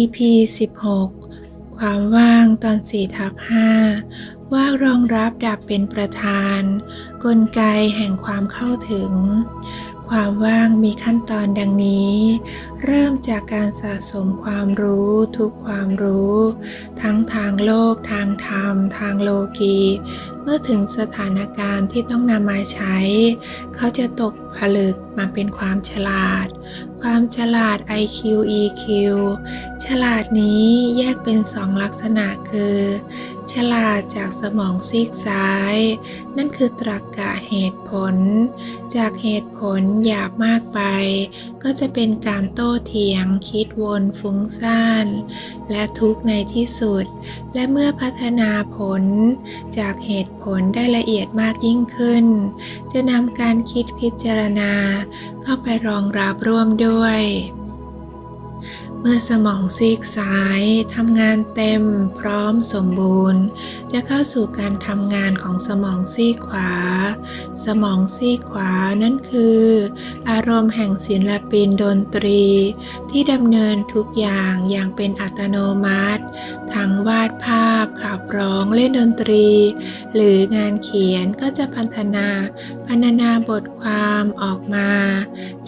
EP 16 ความว่างตอน4ทับ5ว่างรองรับดับเป็นประธาน กลไกแห่งความเข้าถึง ความว่างมีขั้นตอนดังนี้ เริ่มจากการสะสมความรู้ทุกความรู้ ทั้งทางโลกทางธรรม ทางโลกี มื่อถึงสถานการณ์ที่ต้องนำมาใช้ เขาจะตกผลึกมาเป็นความฉลาด ความฉลาด IQ EQ ฉลาดนี้แยกเป็นสองลักษณะคือ ฉลาดจากสมองซีกซ้าย นั่นคือตรรกกะเหตุผล จากเหตุผลหยาบมากไป ก็จะเป็นการโต้เถียง คิดวนฟุ้งซ่าน และทุกข์ในที่สุด และเมื่อพัฒนาผลจากเหตุผลได้ละเอียดมากยิ่งขึ้น จะนำการคิดพิจารณา เข้าไปรองรับร่วมด้วย เมื่อสมองซีกซ้ายทำงานเต็มพร้อมสมบูรณ์ จะเข้าสู่การทำงานของสมองซีกขวา สมองซีกขวานั่นคือ อารมณ์แห่งศิลปินดนตรี ที่ดำเนินทุกอย่างอย่างเป็นอัตโนมัติ ทั้งวาดภาพขับร้องเล่นดนตรี หรืองานเขียนก็จะพัฒนาพัฒนาบทความออกมา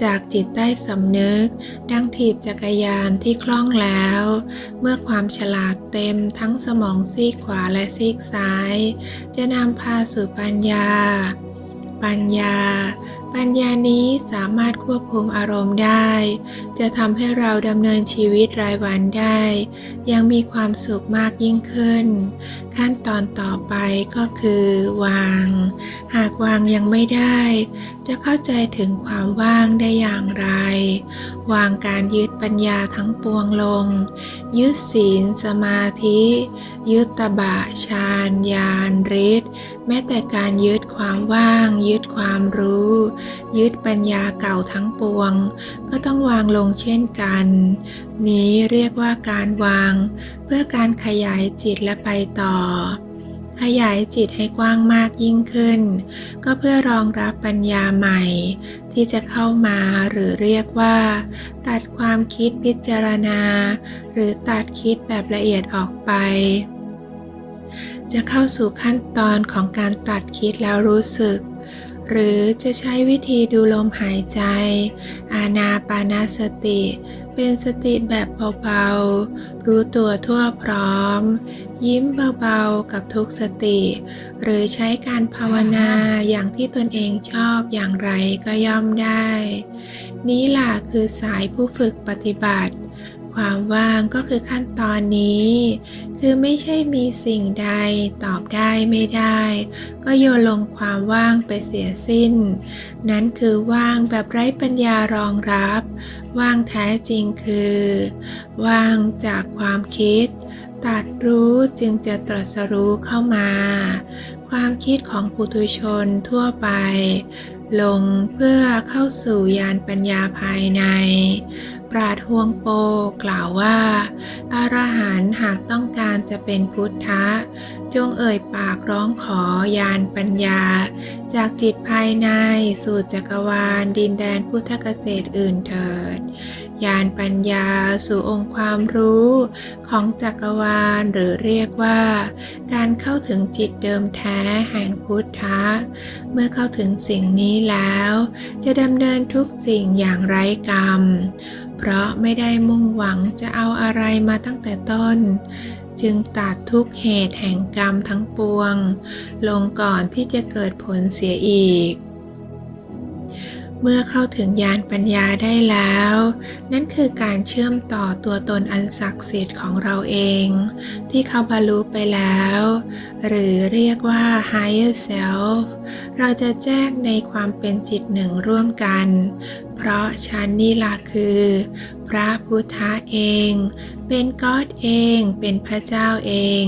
จากจิตใต้สำนึก ดังถีบจักรยานที่คล่องแล้ว เมื่อความฉลาดเต็มทั้งสมองซีกขวาและซีกซ้าย จะนำพาสู่ปัญญา ปัญญา ปัญญานี้สามารถควบคุมอารมณ์ได้ จะทำให้เราดำเนินชีวิตรายวันได้ ยังมีความสุขมากยิ่งขึ้น ขั้นตอนต่อไปก็คือ วาง หากวางยังไม่ได้ จะเข้าใจถึงความว่างได้อย่างไร วางการยึดปัญญาทั้งปวงลง ยึดศีลสมาธิ ยึดตบะฌานญาณฤทธิ์แม้แต่การยึดความว่าง ยึดความรู้ยึดปัญญาเก่าทั้งปวง ก็ต้องวางลงเช่นกัน นี้เรียกว่าการวาง เพื่อการขยายจิตและไปต่อ ขยายจิตให้กว้างมากยิ่งขึ้น ก็เพื่อรองรับปัญญาใหม่ ที่จะเข้ามาหรือเรียกว่า ตัดความคิดพิจารณา หรือตัดคิดแบบละเอียดออกไปจะเข้าสู่ขั้นตอนของการตัดคิดแล้วรู้สึก หรือจะใช้วิธีดูลมหายใจ อานาปานาสติ เป็นสติแบบเบาๆ รู้ตัวทั่วพร้อม ยิ้มเบาๆ กับทุกสติ หรือใช้การภาวนาอย่างที่ตนเองชอบอย่างไรก็ย่อมได้ นี้ล่ะคือสายผู้ฝึกปฏิบัติ ความว่างก็คือขั้นตอนนี้ คือไม่ใช่มีสิ่งใดตอบได้ไม่ได้ ก็โยนลงความว่างไปเสียสิ้น นั้นคือว่างแบบไร้ปัญญารองรับ ว่างแท้จริงคือ ว่างจากความคิดตัดรู้จึงจะตรัสรู้เข้ามา ความคิดของปุถุชนทั่วไป ลงเพื่อเข้าสู่ยานปัญญาภายใน ปราดฮวงโปกล่าวว่าอารหันหากต้องการจะเป็นพุทธะ จงเอ่ยปากร้องขอยานปัญญา จากจิตภายในสู่จักรวาลดินแดนพุทธเกษตรอื่นเถิดยานปัญญาสู่องค์ความรู้ของจักรวาลหรือเรียกว่า การเข้าถึงจิตเดิมแท้แห่งพุทธะ เมื่อเข้าถึงสิ่งนี้แล้ว จะดำเนินทุกสิ่งอย่างไร้กรรม เพราะไม่ได้มุ่งหวังจะเอาอะไรมาตั้งแต่ต้น จึงตัดทุกเหตุแห่งกรรมทั้งปวง ลงก่อนที่จะเกิดผลเสียอีก เมื่อเข้าถึงญาณปัญญาได้แล้ว นั่นคือการเชื่อมต่อตัวตนอันศักดิ์สิทธิ์ของเราเอง ที่เขาบรรลุไปแล้ว หรือเรียกว่า higher self เราจะแจ้งในความเป็นจิตหนึ่งร่วมกัน เพราะฉันนี่ล่ะคือ พระพุทธะเอง เป็นก็อดเอง เป็นพระเจ้าเอง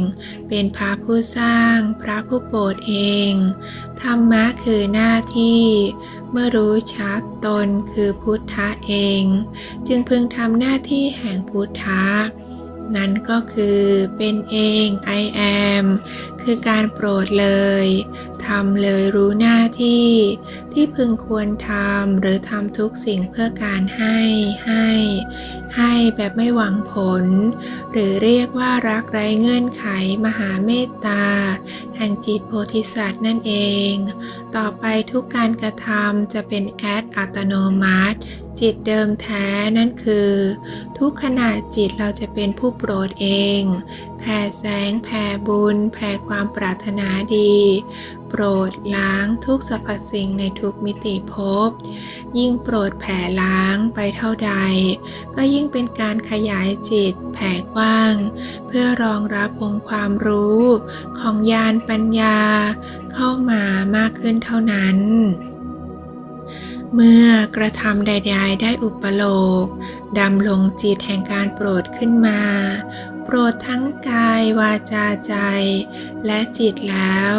เป็นพระผู้สร้าง พระผู้โปรดเอง ธรรมะคือหน้าที่ เมื่อรู้ชัดตนคือพุทธะเอง จึงพึงทำหน้าที่แห่งพุทธะนั้นก็คือเป็นเอง I am คือการโปรดเลยททำเลยรู้หน้าที่ที่พึงควรทำหรือทำทุกสิ่งเพื่อการให้ให้ ให้แบบไม่หวังผล หรือเรียกว่ารักไร้เงื่อนไขมหาเมตตา แห่งจิตโพธิสัตว์นั่นเอง ต่อไปทุกการกระทำจะเป็นแอดอัตโนมัติจิตเดิมแท้นั่นคือ ทุกขณะจิตเราจะเป็นผู้โปรดเองแผ่แสงแผ่บุญ แผ่ความปรารถนาดี โปรดล้างทุกสรรพสิ่งในทุกมิติภพ ยิ่งโปรดแผ่ล้างไปเท่าใด ก็ยิ่งเป็นการขยายจิตแผ่กว้าง เพื่อรองรับองค์ความรู้ของญาณปัญญา เข้ามามากขึ้นเท่านั้นเมื่อกระทำใดๆได้อุปโลกดำลงจิตแห่งการโปรดขึ้นมา โปรดทั้งกายวาจาใจ และจิตแล้ว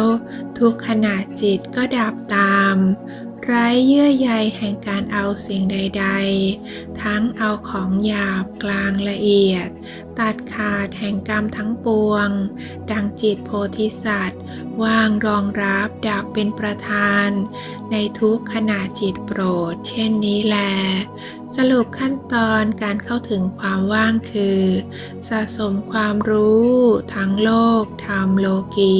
ทุกขณะจิตก็ดับตาม ไร้เยื่อใยแห่งการเอาสิ่งใด ๆทั้งเอาของหยาบกลางละเอียด ตัดขาดแห่งกรรมทั้งปวง ดังจิตโพธิสัตว์ว่างรองรับดับเป็นประธาน ในทุกขณะจิตโปรด เช่นนี้แล สรุปขั้นตอนการเข้าถึงความว่างคือ สะสมความรู้ทั้งโลกธรรมโลกี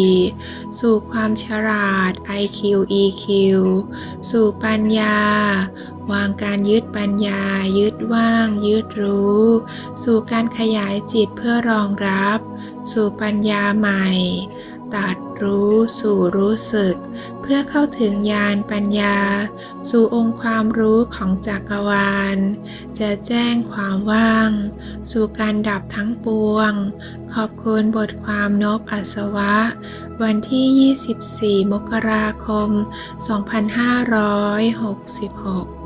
สู่ความฉลาด IQ EQ สู่ปัญญา วางการยึดปัญญา ยึดว่าง ยึดรู้ สู่การขยายจิตเพื่อรองรับ สู่ปัญญาใหม่ ตัดรู้สู่รู้สึก เพื่อเข้าถึงญาณปัญญา สู่องค์ความรู้ของจักรวาล จะแจ้งความว่าง สู่การดับทั้งปวง ขอบคุณบทความนบอัศวะ วันที่ 24 มกราคม 2566